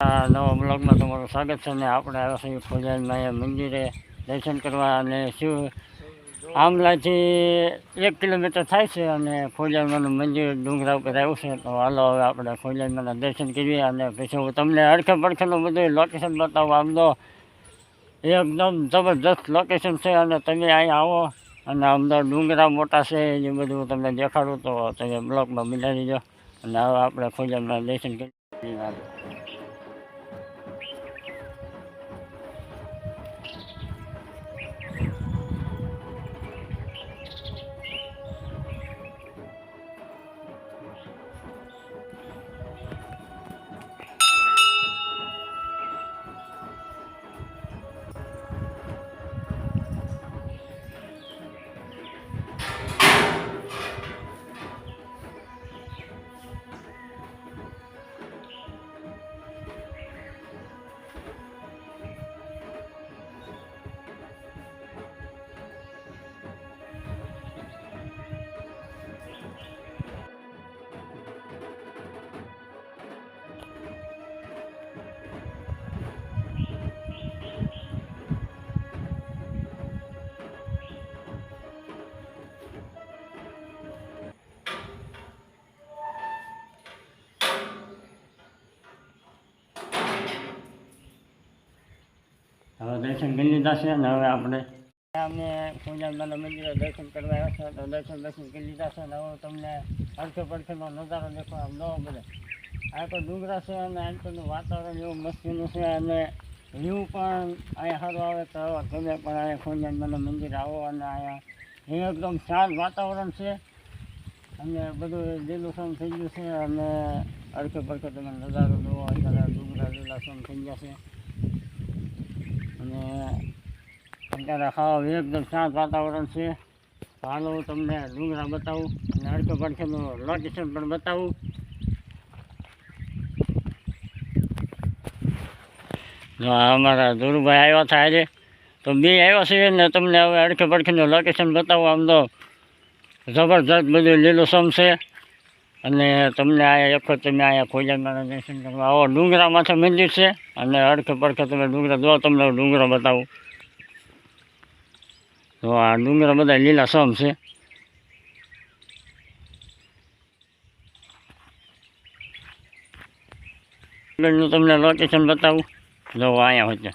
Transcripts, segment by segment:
નવા બ્લોગમાં તમારું સ્વાગત છે અને આપણે આવ્યા છીએ ખોજામાં મંદિરે દર્શન કરવા અને શું આમલાથી એક કિલોમીટર થાય છે અને ખોજામાનું મંદિર ડુંગરા ઉપર આવ્યું છે. તો હાલો હવે આપણે ખોજામાના દર્શન કરીએ અને પછી હું તમને અડખે પડખેનું બધું લોકેશન બતાવું. આમ એકદમ જબરદસ્ત લોકેશન છે અને તમે અહીંયા આવો અને અમદાવાદ ડુંગરા મોટા છે એ બધું તમને દેખાડું તો તમે બ્લોગમાં બનાવી દો. અને હવે આપણે ખોજામાં દર્શન કરીએ. દર્શન કરી લીધા છે અને હવે આપણે અમે પૂજામાના મંદિરે દર્શન કરવા આવ્યા છે તો દર્શન દર્શન કરી લીધા છે અને હવે તમને પડખે પડખેનો નજારો દેખો આમ ન બધે આ તો ડુંગરા છે અને આજકાલનું વાતાવરણ એવું મસ્તીનું છે અને વ્યૂ પણ અહીંયા સારું આવે તો તમે પણ અહીંયા પૂજામાના મંદિર આવો અને અહીંયા એકદમ શાંત વાતાવરણ છે. અને બધું લીલુંછમ થઈ ગયું છે અને અડખે પડખે તમે નજારો જોવો. અત્યારે ડુંગરા લીલાછમ થઈ ગયા છે. અને અત્યારે ખાવા એકદમ શાંત વાતાવરણ છે. હાલો હું તમને ડુંગરા બતાવું અને અડધો પડખેનું લોકેશન પણ બતાવું. જો અમારા ધુરુભાઈ આવ્યા હતા આજે. તો બે આવ્યા છે ને તમને હવે અડખે પડખેનું લોકેશન બતાવું. આમ તો જબરજસ્ત બધું લીલુંછમ છે. અને તમને આ એક તમે અહીંયા ખોજામાં દર્શન કરવા આવો ડુંગરા માથે મંદિર છે. અને અડખે પડખે તમે ડુંગરા જો તમને ડુંગરો બતાવું. તો આ ડુંગરા બધા લીલા સમ છે. તમને લોકેશન બતાવું. જો અહીંયા હોય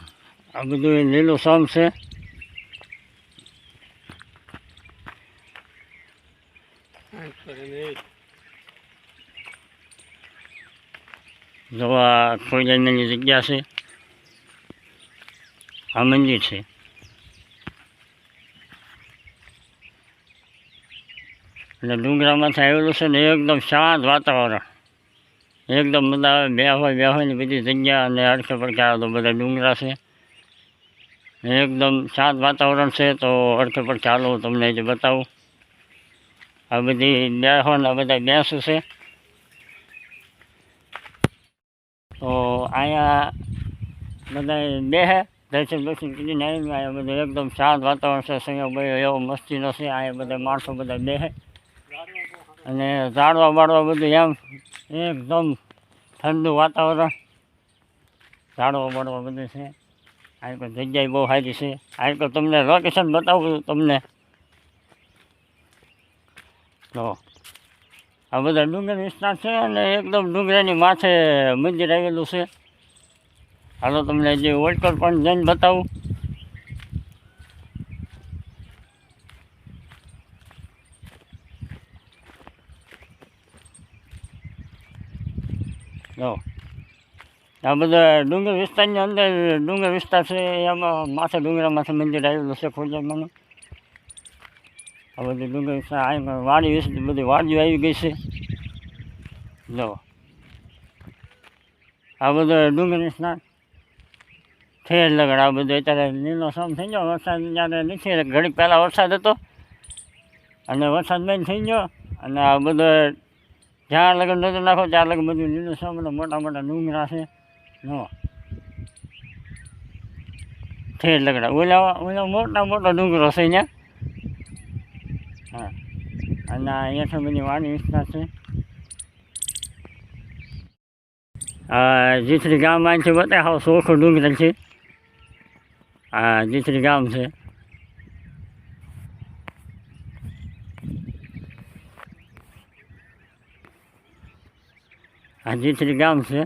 આ બધું લીલું સમ છે. જો આ ખોજાની જગ્યા છે. આ મંદિર છે. અને ડુંગરામાંથી આવેલું છે ને એકદમ શાંત વાતાવરણ. એકદમ બધા બે હોય બે હોય ને બધી જગ્યા અને અડખે પડખે આવે તો બધા ડુંગરા છે. એકદમ શાંત વાતાવરણ છે તો અડખે પડખે હું તમને જે બતાવું. આ બધી બે હોય ને આ બધા બેસું છે તો અહીંયા બધા બેહે, દર્શન દર્શન કરીને આવીને અહીંયા બધું એકદમ શાંત વાતાવરણ છે સંયોગ એવો મસ્તીનો છે અહીંયા બધા માણસો બધા બેહે. અને ઝાડવા બાળવા બધું એમ, એકદમ ઠંડુ વાતાવરણ. ઝાડવા બાળવા બધું છે. આ તો જગ્યાએ બહુ સારી છે. આ તો તમને લોકેશન બતાવું તમને. તો આ બધા ડુંગર વિસ્તાર છે અને એકદમ ડુંગરાની માથે મંદિર આવેલું છે. હાલો તમને જે ઓલ્ટર પણ જઈને બતાવું. જો. આ બધા ડુંગર વિસ્તારની અંદર ડુંગર વિસ્તાર છે, એમાં માથે ડુંગરા માથે મંદિર આવેલું છે ખોજામાનું આ બધી ડુંગર વિસ્તાર વાડી વિસ્તાર બધી વાડીઓ આવી ગઈ છે. જો. આ બધા ડુંગર વિસ્તાર ઠેર લગડ બધું અત્યારે લીલો સમ થઈ ગયો. વરસાદ જ્યારે નથી ઘડીક પહેલાં વરસાદ હતો. અને વરસાદ બંધ થઈ ગયો. અને આ બધો જ્યાં લગન નજર નાખો, ત્યાં લગ્ન બધું લીલું સમ મોટા મોટા ડુંગરા છે. નો ઠેર લગડા. ઓલા ઓલા મોટા મોટા ડુંગરો છે અહીંયા. હા. અને હેઠળ બધી વાડી વિસ્તાર છે. જેથી ગામમાં ગામ અહીંથી બતાવે. સોખો ડુંગર છે. આ જીથરી ગામ છે. આ જીથરી ગામ છે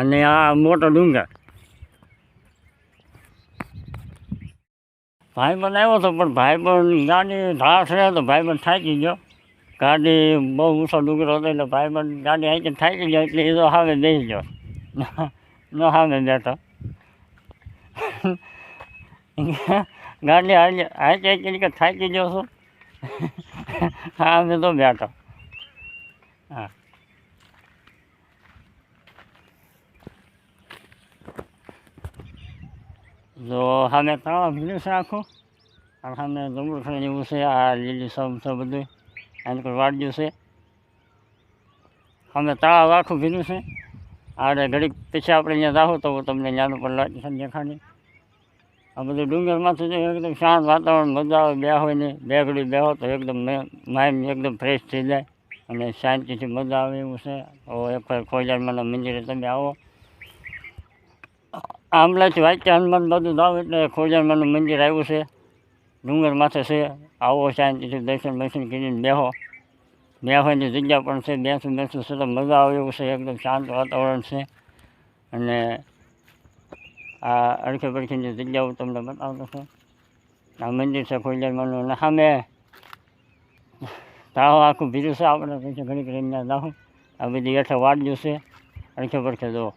અને આ મોટો ડુંગર. ભાઈ પણ આવ્યો હતો પણ ભાઈ પણ ગાડી ધાસ રહ્યો તો ભાઈ પણ થાકી ગયો. ગાડી બહુ ઊંચો ડુંગર હતો એટલે ભાઈ પણ ગાડી હાઈકે થાકી ગયો એટલે એ તો હવે બેસી ગયો. ન હવે બેઠો. ગાડી હાઈ હાઈકે હાઈકે કે થાકી ગયો છું. અમે તો બેઠો. હા. જો સામે તળાવ ભીલું છે આખું અને સામે જંગલ ખરી જેવું છે, આ લીલી સબ છે બધું. એને કોઈ વાડ્યું છે. સામે તળાવ આખું ભીલું છે. આડે ઘડીક પછી આપણે અહીંયા જાઓ તો તમને જ્ઞાન પણ લોકેશન દેખાડી. આ બધું ડુંગરમાંથી તો એકદમ શાંત વાતાવરણ, મજા આવે, બે હોય ને બે ઘડી બેહો તો એકદમ માઇન્ડ એકદમ ફ્રેશ થઈ જાય અને શાંતિથી મજા આવે એવું છે. તો એકવાર ખોજારમાં મંદિરે તમે આવો. આંબલાથી વાંચ્યા હનુમાન બધું જાવ એટલે ખોજારમાંનું મંદિર આવ્યું છે. ડુંગર માથે છે. આવો શાંતિથી દર્શન દર્શન કરીને બેહો. બેહવાની જગ્યા પણ છે. બેસું બેસું છે તો મજા આવે એવું છે. એકદમ શાંત વાતાવરણ છે. અને આ અડખે પડખેની જગ્યાઓ તમને બતાવતો છે. આ મંદિર છે ખોજારમાંનું અને સામે તાવ આખું ભીરું છે. આપણે પછી ઘડીક રહીને જાઉં આ બધી હેઠળ વાડ્યું છે. અડખે પડખે જુઓ